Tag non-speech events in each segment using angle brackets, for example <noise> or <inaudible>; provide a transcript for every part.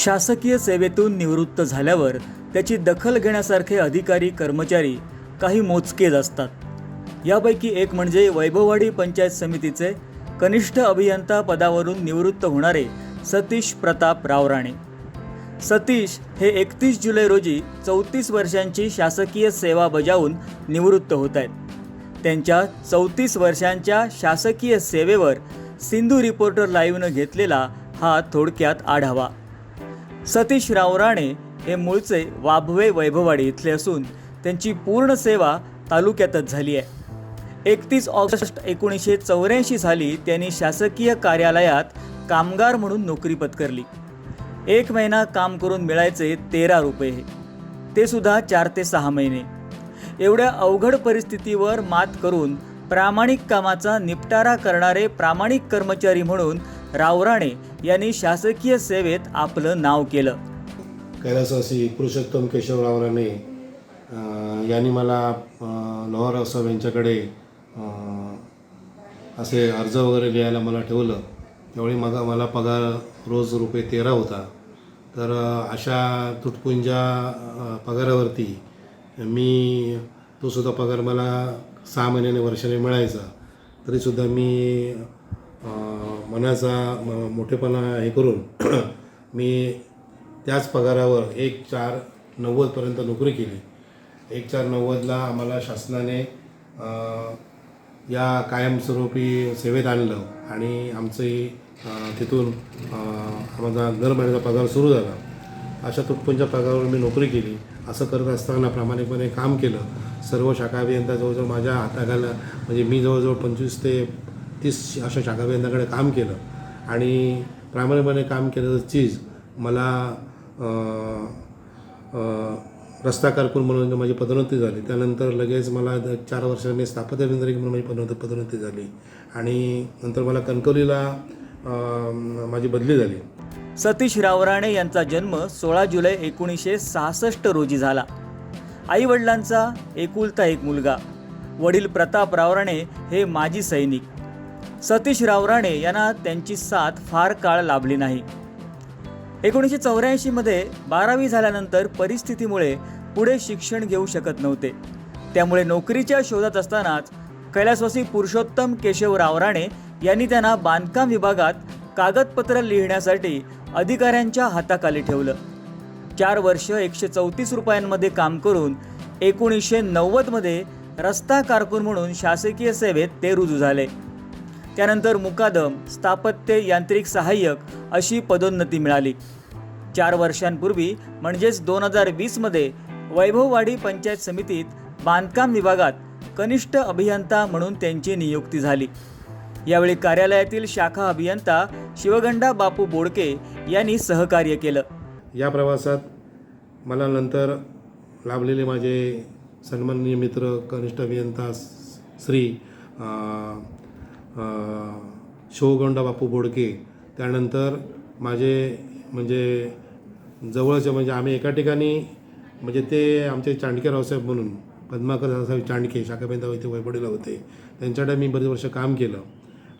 शासकीय सेवेतून निवृत्त झाल्यावर त्याची दखल घेण्यासारखे अधिकारी कर्मचारी काही मोजकेच असतात. यापैकी एक म्हणजे वैभववाडी पंचायत समितीचे कनिष्ठ अभियंता पदावरून निवृत्त होणारे सतीश प्रताप रावराणे सतीश हे एकतीस जुलै रोजी चौतीस वर्षांची शासकीय सेवा बजावून निवृत्त होत आहेत त्यांच्या चौतीस वर्षांच्या शासकीय सेवेवर सिंधू रिपोर्टर लाईव्हनं घेतलेला हा थोडक्यात आढावा. सतीश रावराणे हे मूळचे वाभवे वैभववाडी इथले असून त्यांची पूर्ण सेवा तालुक्यातच झाली आहे. एकतीस ऑगस्ट एकोणीसशे चौऱ्याऐंशी साली त्यांनी शासकीय कार्यालयात कामगार म्हणून नोकरी पत्करली. एक महिना काम करून मिळायचे तेरा रुपये. ते सुद्धा चार ते सहा महिने. एवढ्या अवघड परिस्थितीवर मात करून प्रामाणिक कामाचा निपटारा करणारे प्रामाणिक कर्मचारी म्हणून रावराणे यांनी शासकीय सेवेत आपलं नाव केलं. कैलासवासी पुरुषोत्तम केशवराव राणे यांनी मला अं, लोहाराव साहेब यांच्याकडे असे अर्ज वगैरे लिहायला मला ठेवलं. त्यावेळी मग मला पगार रोज रुपये तेरा होता. तर अशा तुटपुंजा पगारावरती मी तोसुद्धा पगार मला सहा महिन्याने वर्षाने मिळायचा. तरीसुद्धा मी मनाचा म- मोठेपणा हे करून <clears throat> मी त्याच पगारावर एक चार नव्वदपर्यंत नोकरी केली. एक चार नव्वदला आम्हाला शासनाने या कायमस्वरूपी सेवेत आणलं आणि आमचंही तिथून आम्हाला दर महिन्याचा पगार सुरू झाला. अशा तुटपुंच्या पगारावर मी नोकरी केली. असं करत असताना प्रामाणिकपणे काम केलं. सर्व शाखा अभियंता जवळजवळ माझ्या हाताखाला म्हणजे मी जवळजवळ पंचवीस ते तीस अशा शाखा काम केलं. आणि प्रामाणिकपणे काम केलेलं चीज मला अं, अं, रस्ता कारकून म्हणून माझी पदोन्नती झाली त्यानंतर लगेच मला चार वर्षांनी स्थापत्य अभियंत्रिकी म्हणून माझी पदोन्नती पदोन्नती झाली. आणि नंतर मला कणकवलीला माझी बदली झाली. सतीश रावराणे यांचा जन्म सोळा जुलै एकोणीसशे सहासष्ट रोजी झाला. आई वडिलांचा एकुलता एक मुलगा. वडील प्रताप रावराणे हे माजी सैनिक. सतीश रावराणे यांना त्यांची साथ फार काळ लाभली नाही. एकोणीसशे चौऱ्याऐंशीमध्ये बारावी झाल्यानंतर परिस्थितीमुळे पुढे शिक्षण घेऊ शकत नव्हते. त्यामुळे नोकरीच्या शोधात असतानाच कैलासवासी पुरुषोत्तम केशव रावराणे यांनी त्यांना बांधकाम विभागात कागदपत्र लिहिण्यासाठी अधिकाऱ्यांच्या हाताखाली ठेवलं. चार वर्ष एकशे चौतीस रुपयांमध्ये काम करून एकोणीसशे नव्वदमध्ये रस्ता कारकून म्हणून शासकीय सेवेत ते रुजू झाले. त्यानंतर मुकादम स्थापत्य यांत्रिक सहाय्यक अशी पदोन्नती मिळाली. चार वर्षांपूर्वी म्हणजेच दोन हजार वीसमध्ये वैभववाडी पंचायत समितीत बांधकाम विभागात कनिष्ठ अभियंता म्हणून त्यांची नियुक्ती झाली. यावेळी कार्यालयातील शाखा अभियंता शिवगंडा बापू बोडके यांनी सहकार्य केलं. या प्रवासात मला नंतर लाभलेले माझे सन्माननीय मित्र कनिष्ठ अभियंता श्री शिवगोंडा बापू बोडके. त्यानंतर माझे म्हणजे जवळचे म्हणजे आम्ही एका ठिकाणी म्हणजे ते आमचे चांडके रावसाहेब म्हणून पद्माकर रावसाहेब चांडके शाखाबेंदा इथे वैपडीला होते. त्यांच्याकडे मी बरेच वर्ष काम केलं.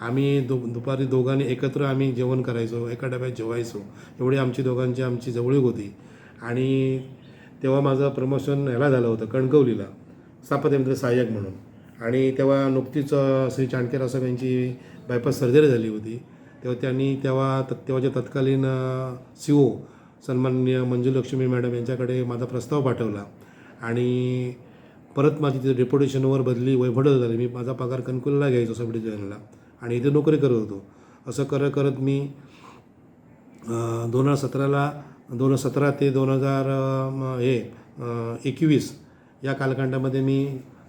आम्ही दु दुपारी दोघांनी एकत्र आम्ही जेवण करायचो एका डब्यात जेवायचो. एवढी आमची दोघांची आमची जवळीक होती. आणि तेव्हा माझं प्रमोशन ह्याला झालं होतं कणकवलीला. स्थापत्यमंत्री सहाय्यक म्हणून. आणि तेव्हा नुकतीच श्री चाणक्यरासाहेब यांची बायपास सर्जरी झाली होती. तेव्हा त्यांनी तेव्हा त तेव्हाच्या तत्कालीन सी ओ सन्मान्य मंजुलक्ष्मी मॅडम यांच्याकडे माझा प्रस्ताव पाठवला. आणि परत माझी तिथे डेप्युटेशनवर बदली वैभडल झाली. मी माझा पगार कणकुलला घ्यायचो सब डिव्हिजनला आणि इथे नोकरी करत होतो. असं करत करत मी दोन हजार सतराला दोन हजार सतरा ते दोन हजार हे एकवीस या कालखंडामध्ये मी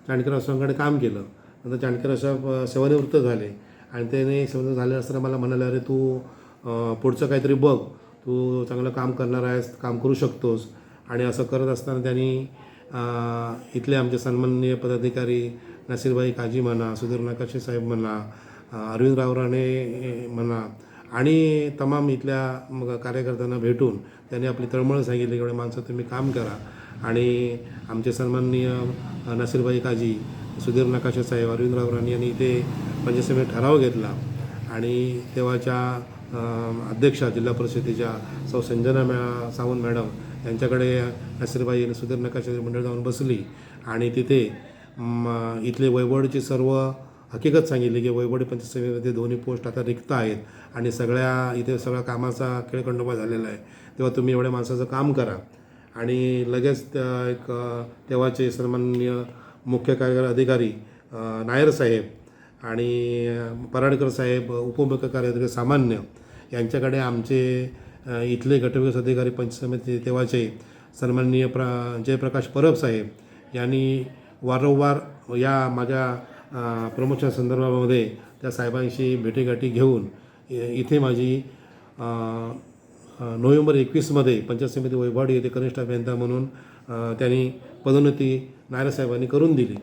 चाणक्य साहेबांकडे काम केलं. नंतर चाणक्य साहेब सेवानिवृत्त झाले. आणि त्याने सेवानिवृत्त झाले असताना मला म्हणाले अरे तू पुढचं काहीतरी बघ. तू चांगलं काम करणार आहेस काम करू शकतोस. आणि असं करत असताना त्यांनी इथले आमचे सन्माननीय पदाधिकारी नसीरबाई काजी म्हणा सुधीर नकाशे साहेब म्हणा अरविंद रावराणे म्हणा आणि तमाम इथल्या मग कार्यकर्त्यांना भेटून त्यांनी आपली तळमळ सांगितली एवढे माणसं तुम्ही काम करा. आणि आमचे सन्माननीय अ, नसीरबाई काजी सुधीर नकाशे साहेब अरविंदराव राणे यांनी इथे पंचायत ठराव घेतला. आणि तेव्हाच्या अध्यक्षा जिल्हा परिषदेच्या सौ संजना मॅ सावंत मॅडम यांच्याकडे नसरीबाई आणि सुधीर नकाशे मंडळ जाऊन बसली. आणि तिथे इथले वैभवडीची सर्व हकीकत सांगितली की वैभवडी पंचायत समितीमध्ये दोन्ही पोस्ट आता रिक्त आहेत आणि सगळ्या इथे सगळ्या कामाचा खेळखंडोबा झालेला आहे. तेव्हा तुम्ही एवढ्या माणसाचं काम करा. आणि लगेच त्या एक तेव्हाचे सन्माननीय मुख्य कार्यकारी अधिकारी नायर साहेब आणि पराडकर साहेब उपमुख्य कार्यकारी सामान्य यांच्याकडे आमचे इथले गटविकास अधिकारी पंचायत समिती तेव्हाचे सन्माननीय प्रा जयप्रकाश परब साहेब यांनी वारंवार या माझ्या प्रमोशन संदर्भामध्ये त्या साहेबांशी भेटीगाठी घेऊन इथे माझी नोव्हेंबर एकवीसमध्ये पंचायत समिती वैभवाडी येथे कनिष्ठ अभियंता म्हणून त्यांनी पदोन्नती नायरासाहेबांनी करून दिली.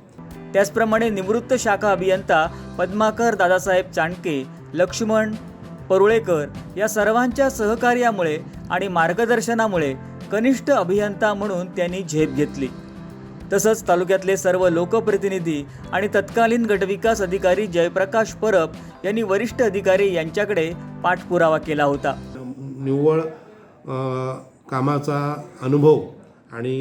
त्याचप्रमाणे निवृत्त शाखा अभियंता पद्माकर दादासाहेब चाणके लक्ष्मण परुळेकर या सर्वांच्या सहकार्यामुळे आणि मार्गदर्शनामुळे कनिष्ठ अभियंता म्हणून त्यांनी झेप घेतली. तसंच तालुक्यातले सर्व लोकप्रतिनिधी आणि तत्कालीन गटविकास अधिकारी जयप्रकाश परब यांनी वरिष्ठ अधिकारी यांच्याकडे पाठपुरावा केला होता. निव्वळ कामाचा अनुभव आणि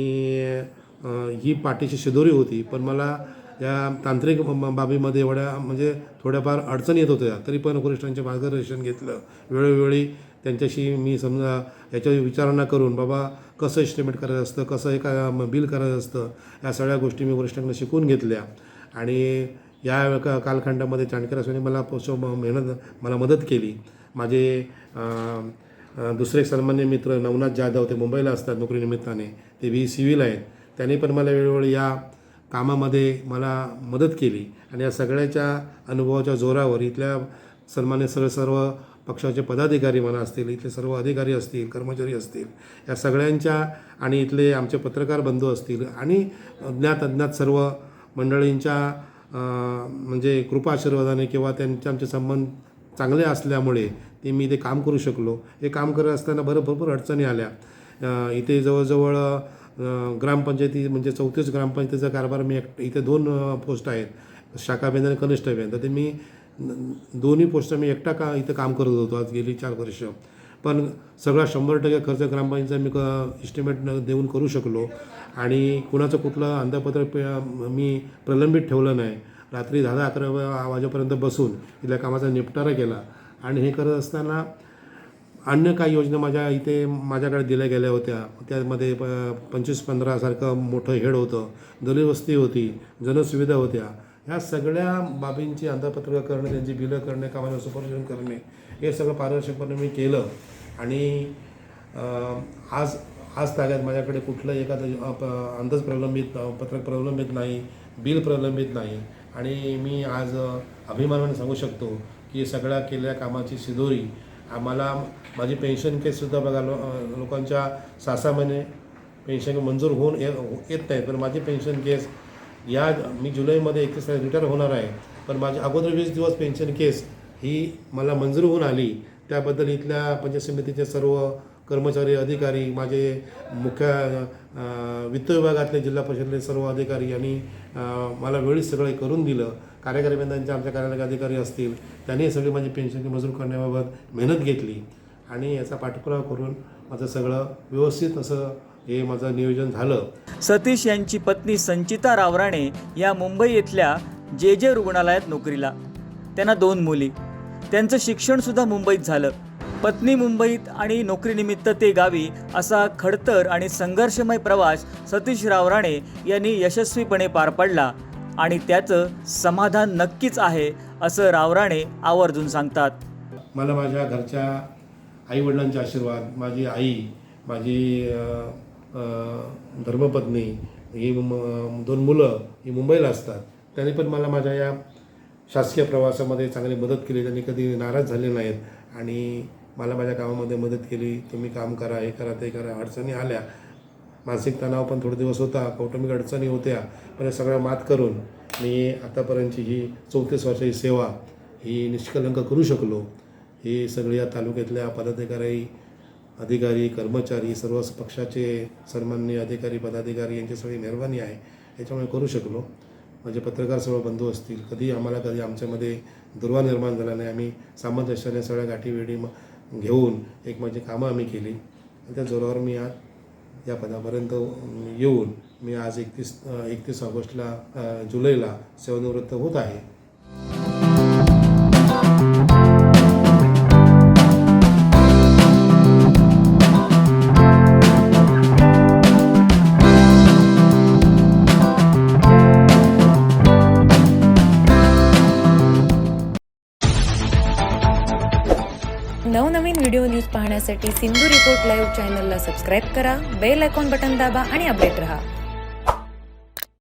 ही पाठीची शिदोरी होती. पण मला या तांत्रिक बाबीमध्ये एवढ्या म्हणजे थोड्याफार अडचणी येत होत्या. तरी पण वरिष्ठांचे मार्गदर्शन घेतलं. वेळोवेळी त्यांच्याशी मी समजा याच्यावर विचारणा करून बाबा कसं एस्टिमेट करायचं असतं? कसं एका बिल करायचं असतं? या सगळ्या गोष्टी मी वरिष्ठांकडे शिकून घेतल्या. आणि या का कालखंडामध्ये चाणक्य मला मेहनत मला मदत केली. माझे दुसरे एक सन्मान्य मित्र नवनाथ जाधव ते मुंबईला असतात नोकरीनिमित्ताने ते व्ही सिव्हिल आहेत. त्यांनी पण मला वेळोवेळी या कामामध्ये मला मदत केली. आणि या सगळ्याच्या अनुभवाच्या जोरावर इथल्या सन्मान्य सर्व सर्व पक्षाचे पदाधिकारी म्हणा असतील इथले सर्व अधिकारी असतील कर्मचारी असतील या सगळ्यांच्या आणि इथले आमचे पत्रकार बंधू असतील आणि ज्ञात अज्ञात सर्व मंडळींच्या म्हणजे कृपा आशीर्वादाने किंवा त्यांच्या आमचे संबंध चांगले असल्यामुळे ते मी ते काम करू शकलो. हे काम करत असताना बरं भरपूर अडचणी आल्या. इथे जवळजवळ ग्रामपंचायती म्हणजे चौतीस ग्रामपंचायतीचा कारभार मी एक इथे दोन पोस्ट आहेत. शाखा आणि कनिष्ठ तर ते मी दोन्ही पोस्ट मी एकटा का इथं काम करत होतो आज गेली चार वर्ष. पण सगळा शंभर टक्के खर्च ग्रामपंचायतीचा मी क इस्टिमेट देऊन करू शकलो. आणि कुणाचं कुठलं अंदाजपत्र मी प्रलंबित ठेवलं नाही. रात्री दहा दहा अकरा वाजेपर्यंत बसून इथल्या कामाचा निपटारा केला. आणि हे करत असताना अन्य काही योजना माझ्या इथे माझ्याकडे दिल्या गेल्या होत्या. त्यामध्ये प पंचवीस पंधरासारखं मोठं हेड होतं दलित वस्ती होती जनसुविधा होत्या. ह्या सगळ्या बाबींची अंदाजपत्रकं करणे त्यांची बिलं करणे कामाचं सुपरविजन करणे हे सगळं पारदर्शकपणे मी केलं. आणि आज आज ताग्यात माझ्याकडे कुठलं एखादं प- अंदाज प्रलंबित पत्रक प्रलंबित नाही बिल प्रलंबित नाही. आणि मी आज अभिमानाने सांगू शकतो की सगळ्या केलेल्या कामाची शिदोरी आम्हाला माझी पेन्शन केससुद्धा बघा लो लोकांच्या सहा सहा महिने पेन्शन मंजूर होऊन येत नाहीत पण माझी पेन्शन केस या मी जुलैमध्ये एकतीस तारीख रिटायर होणार आहे. पण माझी अगोदर वीस दिवस पेन्शन केस ही मला मंजूर होऊन आली. त्याबद्दल इथल्या पंचायत समितीचे सर्व कर्मचारी अधिकारी माझे मुख्य वित्त विभागातले जिल्हा परिषदेतले सर्व अधिकारी यांनी मला वेळीच सगळे करून दिलं. कार्यकारी बंधांचे आमच्या कार्यालय अधिकारी असतील त्यांनी सगळी माझी पेन्शन मंजूर करण्याबाबत मेहनत घेतली. आणि याचा पाठपुरावा करून माझं सगळं व्यवस्थित असं हे माझं नियोजन झालं. सतीश यांची पत्नी संचिता रावराणे या मुंबई येथल्या जे जे रुग्णालयात नोकरीला. त्यांना दोन मुली. त्यांचं शिक्षणसुद्धा मुंबईत झालं. पत्नी मुंबईत आणि नोकरीनिमित्त ते गावी असा खडतर आणि संघर्षमय प्रवास सतीश रावराणे यांनी यशस्वीपणे पार पाडला. आणि त्याचं समाधान नक्कीच आहे असं रावराणे आवर्जून सांगतात. मला माझ्या घरच्या आईवडिलांचे आशीर्वाद माझी आई माझी धर्मपत्नी ही म- दोन मुलं ही मुंबईला असतात. त्यांनी पण मला माझ्या या शासकीय प्रवासामध्ये चांगली मदत केली. त्यांनी कधी नाराज झाले नाहीत. आणि मला माझ्या कामामध्ये मदत केली. तुम्ही काम करा हे करा ते करा. अडचणी आल्या. मानसिक तणाव पण थोडे दिवस होता. कौटुंबिक अडचणी होत्या. पण सगळं सगळ्या मात करून मी आतापर्यंतची ही चौतीस वर्षाची सेवा ही निष्कलंक करू शकलो. ही सगळे या तालुक्यातल्या पदाधिकारी अधिकारी कर्मचारी सर्व पक्षाचे सन्मान्य अधिकारी पदाधिकारी यांची सगळी मेहरबानी आहे. याच्यामुळे करू शकलो. माझे पत्रकार सर्व बंधू असतील. कधी आम्हाला कधी आमच्यामध्ये दुर्वा निर्माण झाला नाही. आम्ही सामंजस्याने सगळ्या गाठीवेडी म- घेऊन एक माझी कामं आम्ही केली. आणि त्या जोरावर मी आज या पदापर्यंत येऊन मी आज एकतीस एकतीस ऑगस्टला जुलैला सेवानिवृत्त होत आहे. पाहण्यासाठी सिंधू रिपोर्ट लाईव्ह चॅनलला सबस्क्राईब करा बेल आयकॉन बटन दाबा आणि अपडेट रहा.